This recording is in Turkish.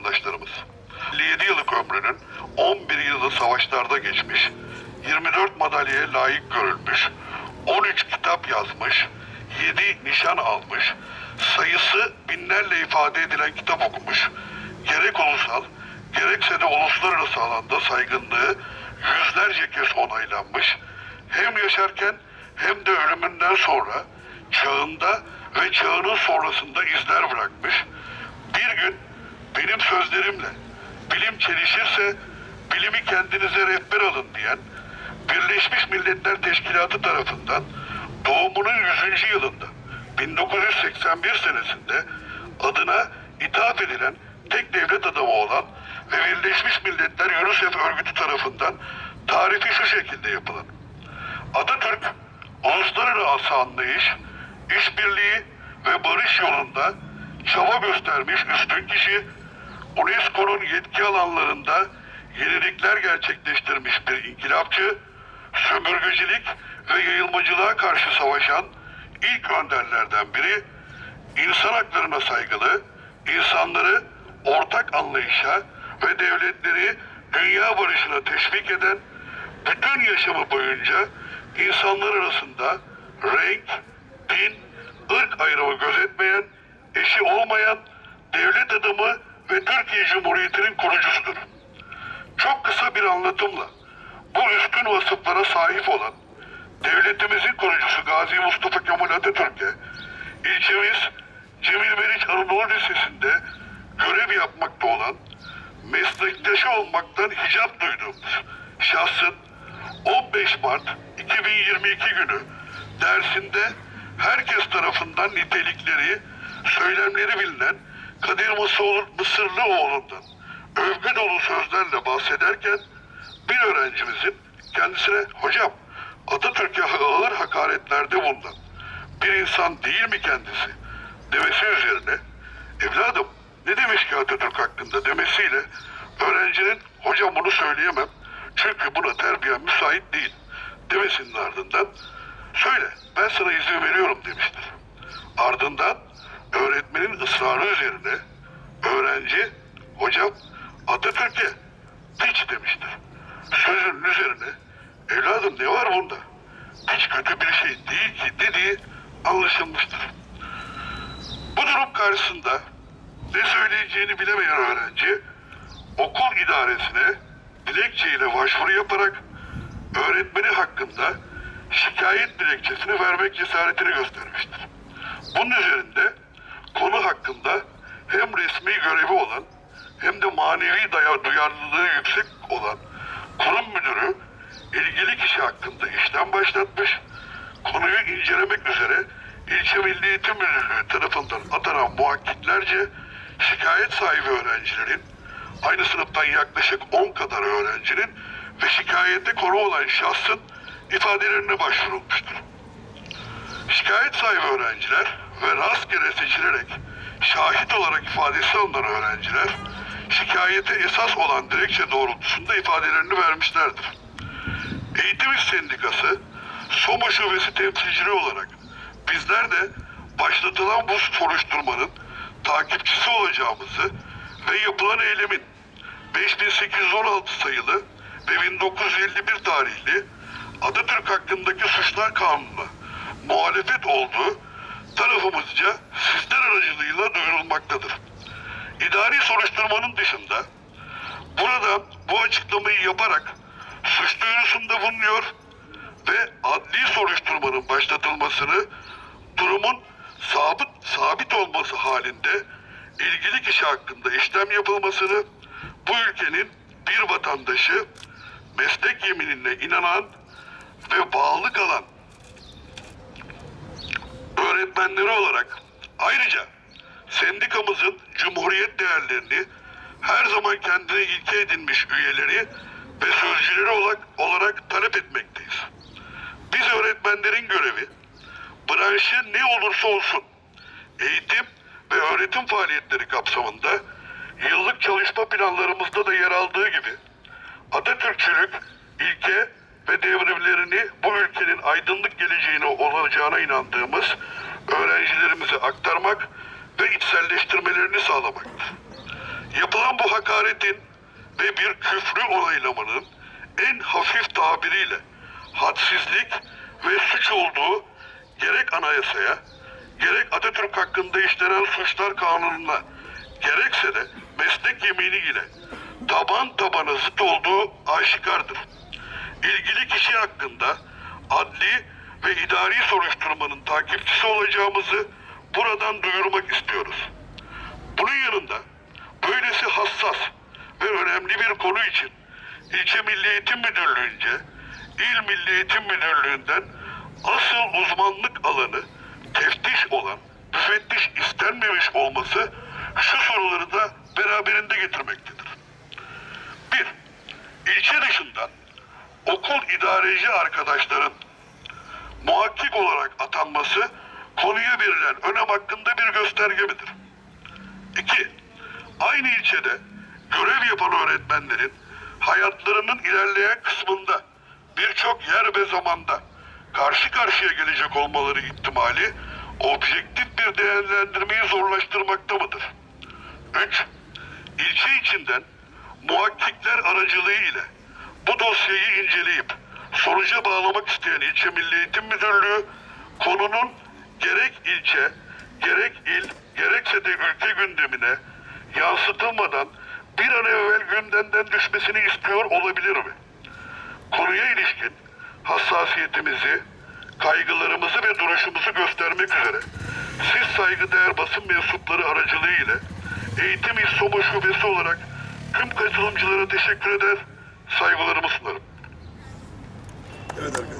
vatandaşlarımız. 57 yıllık ömrünün 11 yılı savaşlarda geçmiş, 24 madalyaya layık görülmüş, 13 kitap yazmış, 7 nişan almış, sayısı binlerle ifade edilen kitap okumuş, gerek ulusal, gerekse de uluslararası alanda saygınlığı yüzlerce kez onaylanmış, hem yaşarken hem de ölümünden sonra çağında ve çağının sonrasında izler bırakmış. Bir gün benim sözlerimle bilim çelişirse bilimi kendinize rehber alın diyen Birleşmiş Milletler Teşkilatı tarafından doğumunun 100. yılında 1981 senesinde adına ithaf edilen tek devlet adamı olan ve Birleşmiş Milletler UNICEF örgütü tarafından tarifi şu şekilde yapılan. Atatürk uluslararası anlayış, işbirliği ve barış yolunda çaba göstermiş üstün kişi, UNESCO'nun yetki alanlarında yenilikler gerçekleştirmiş bir inkılapçı, sömürgecilik ve yayılmacılığa karşı savaşan ilk önderlerden biri, insan haklarına saygılı, insanları ortak anlayışa ve devletleri dünya barışına teşvik eden, bütün yaşamı boyunca insanlar arasında renk, din, ırk ayrımı gözetmeyen, eşi olmayan devlet adamı ve Türkiye Cumhuriyeti'nin kurucusudur. Çok kısa bir anlatımla bu üstün vasıflara sahip olan devletimizin kurucusu Gazi Mustafa Kemal Atatürk'e ilçemiz Cemil Meriç Anadolu Lisesi'nde görev yapmakta olan meslektaşı olmaktan hicap duyduğumuz şahsın 15 Mart 2022 günü dersinde herkes tarafından nitelikleri, söylemleri bilinen Kadir Mısır- Mısırlıoğlu'ndan övgü dolu sözlerle bahsederken bir öğrencimizin kendisine hocam Atatürk'e ağır hakaretlerde bulunan bir insan değil mi kendisi? demesi üzerine evladım ne demiş ki Atatürk hakkında? demesiyle öğrencinin hocam bunu söyleyemem çünkü buna terbiyen müsait değil. demesinin ardından söyle ben sana izin veriyorum. demiştir. Ardından öğretmenin ısrarı üzerine öğrenci hocam Atatürk'e piç demiştir. Sözünün üzerine evladım ne var bunda? Piç kötü bir şey değil ki dediği anlaşılmıştır. Bu durum karşısında ne söyleyeceğini bilemeyen öğrenci okul idaresine dilekçeyle başvuru yaparak öğretmeni hakkında şikayet dilekçesini vermek cesaretini göstermiştir. Bunun üzerinde konu hakkında hem resmi görevi olan hem de manevi duyarlılığı yüksek olan kurum müdürü ilgili kişi hakkında işlem başlatmış, konuyu incelemek üzere ilçe Milli Eğitim Müdürlüğü tarafından atanan muhakkiklerce şikayet sahibi öğrencilerin aynı sınıftan yaklaşık 10 kadar öğrencinin ve şikayette konu olan şahsın ifadelerine başvurulmuştur. Şikayet sahibi öğrenciler ve rastgele seçilerek şahit olarak ifadesi alınan öğrenciler şikayete esas olan dilekçe doğrultusunda ifadelerini vermişlerdir. Eğitim İş Sendikası Soma Şubesi temsilciliği olarak bizler de başlatılan bu soruşturmanın takipçisi olacağımızı ve yapılan eylemin 5816 sayılı ve 1951 tarihli Atatürk hakkındaki suçlar kanununa muhalefet olduğu tarafımızca sizler aracılığıyla duyurulmaktadır. İdari soruşturmanın dışında burada bu açıklamayı yaparak suç duyurusunda bulunuyor ve adli soruşturmanın başlatılmasını durumun sabit, sabit olması halinde ilgili kişi hakkında işlem yapılmasını bu ülkenin bir vatandaşı meslek yeminine inanan ve bağlı kalan öğretmenleri olarak ayrıca sendikamızın cumhuriyet değerlerini her zaman kendine ilke edinmiş üyeleri ve sözcüleri olarak, olarak talep etmekteyiz. Biz öğretmenlerin görevi branşı ne olursa olsun eğitim ve öğretim faaliyetleri kapsamında yıllık çalışma planlarımızda da yer aldığı gibi Atatürkçülük, ilke ve devrimlerini bu ülkenin aydınlık geleceğine olacağına inandığımız öğrencilerimize aktarmak ve içselleştirmelerini sağlamaktır. Yapılan bu hakaretin ve bir küfrü onaylamanın en hafif tabiriyle hadsizlik ve suç olduğu gerek anayasaya, gerek Atatürk hakkında işlenen suçlar kanununa, gerekse de meslek yemini ile taban tabana zıt olduğu aşikardır. İlgili kişi hakkında adli ve idari soruşturmanın takipçisi olacağımızı buradan duyurmak istiyoruz. Bunun yanında böylesi hassas ve önemli bir konu için ilçe Milli Eğitim Müdürlüğü'nce İl Milli Eğitim Müdürlüğü'nden asıl uzmanlık alanı teftiş olan müfettiş istenmemiş olması şu soruları da beraberinde getirmektedir. Bir, ilçe dışından okul idareci arkadaşların muhakkik olarak atanması konuya verilen önem hakkında bir gösterge midir? 2. Aynı ilçede görev yapan öğretmenlerin hayatlarının ilerleyen kısmında birçok yer ve zamanda karşı karşıya gelecek olmaları ihtimali objektif bir değerlendirmeyi zorlaştırmakta mıdır? 3. İlçe içinden muhakkikler aracılığı ile bu dosyayı inceleyip sonuca bağlamak isteyen İlçe Milli Eğitim Müdürlüğü konunun gerek ilçe, gerek il, gerekse de ülke gündemine yansıtılmadan bir an evvel gündemden düşmesini istiyor olabilir mi? Konuya ilişkin hassasiyetimizi, kaygılarımızı ve duruşumuzu göstermek üzere siz saygıdeğer basın mensupları aracılığı ile Eğitim İş Şubesi olarak tüm katılımcılara teşekkür eder, saygılarımı sunarım. Evet arkadaşlar.